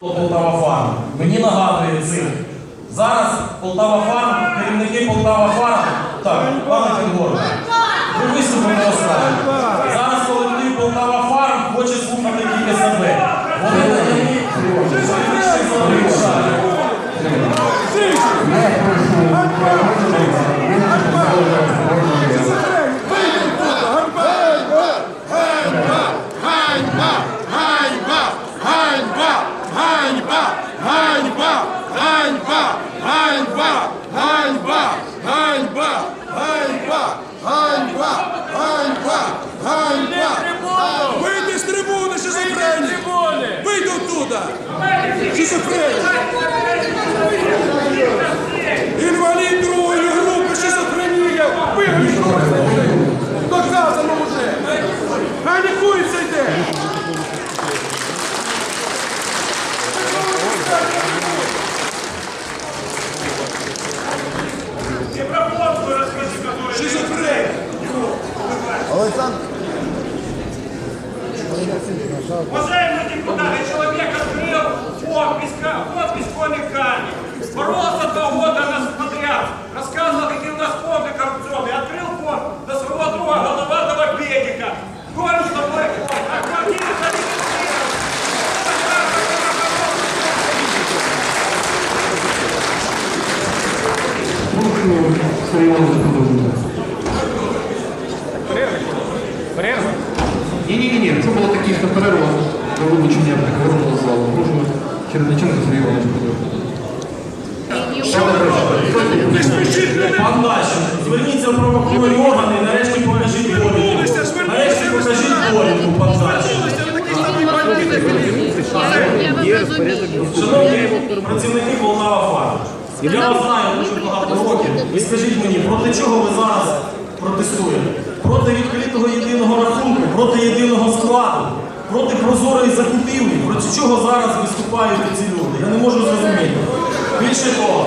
Полтава Фарм. Мені нагадує цих. Зараз Полтава Фарм, керівники Полтава Фарм. Так, пане Фінгор, ви виступите останнє. Зараз колектив Полтава Фарм хоче слухати тільки себе. Вони надають найвищих залишань. Доказано вже! Панікується йде! Уважаемые депутаты, человек открыл подпись, ка- подпись комиками. Боролся два года нас подряд. Рассказывал, какие у нас фонды коррупционные. Открыл фонд до своего друга головатого педика. Говорю, что мы а квартиры зарегистрированы. Ні, ні, Ні, ні, це була тактична перерва до вилучення повернула залу. Прошу Черниченко Сергій Іванович! Пан Дащенко, зверніться в правоохоронні органи і нарешті покажіть звернулися, Нарешті покажіть довідку, пан такі бандити! Шановні працівники Полтава Фарм, я вас знаю дуже багато років. І скажіть мені, проти чого ви зараз протестуєте? Проти відкритого єдиного рахунку, проти єдиного складу, проти прозорої закупівлі. Проти чого зараз виступають ці люди? Я не можу зрозуміти. Більше того,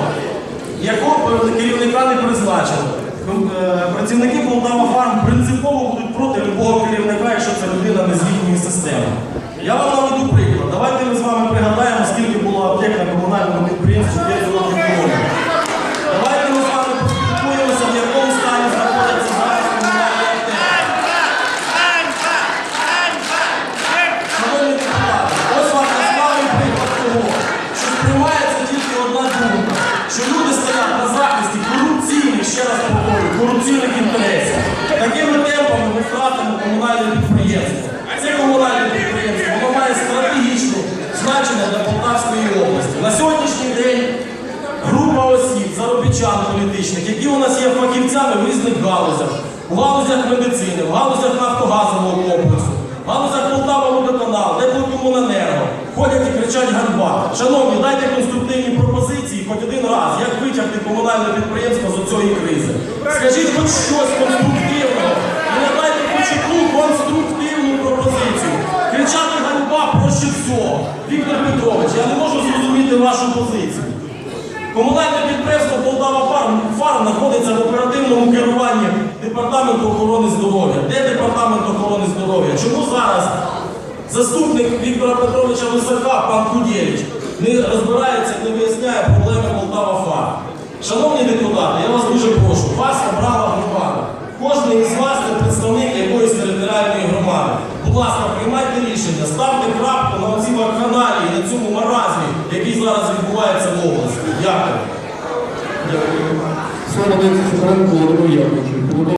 якого керівника не призначили. Е, Працівники Полтава Фарм принципово будуть проти любого керівника, якщо це людина не з їхньої системи. Я вам комунальне підприємство. Це комунальне підприємство, воно має стратегічне значення для Полтавської області. На сьогоднішній день група осіб, заробітчан політичних, які у нас є фахівцями в різних галузях, у галузях медицини, в галузях нафтогазового комплексу, в галузях Полтава водоканал, Теплокомуненерго, ходять і кричать ганьба. Шановні, дайте конструктивні пропозиції хоч один раз, як витягти комунальне підприємство з цієї кризи. Скажіть хоч щось конструктивного. Віктор Петрович, я не можу зрозуміти вашу позицію. Комунальне підприємство Полтава Фарм, знаходиться в оперативному керуванні Департаменту охорони здоров'я. Де департамент охорони здоров'я? Чому зараз заступник Віктора Петровича Лисака, пан Кудєвич, не розбирається, не виясняє проблеми Полтава Фарм? Шановні депутати, я вас дуже прошу, вас обрала громада. Кожен із вас це представник якоїсь територіальної громади. Будь ласка, приймайте рішення, ставте крапку цьому маразмі, який зараз відбувається в області. Дякую. Слово надається Сидоренку Володимиру.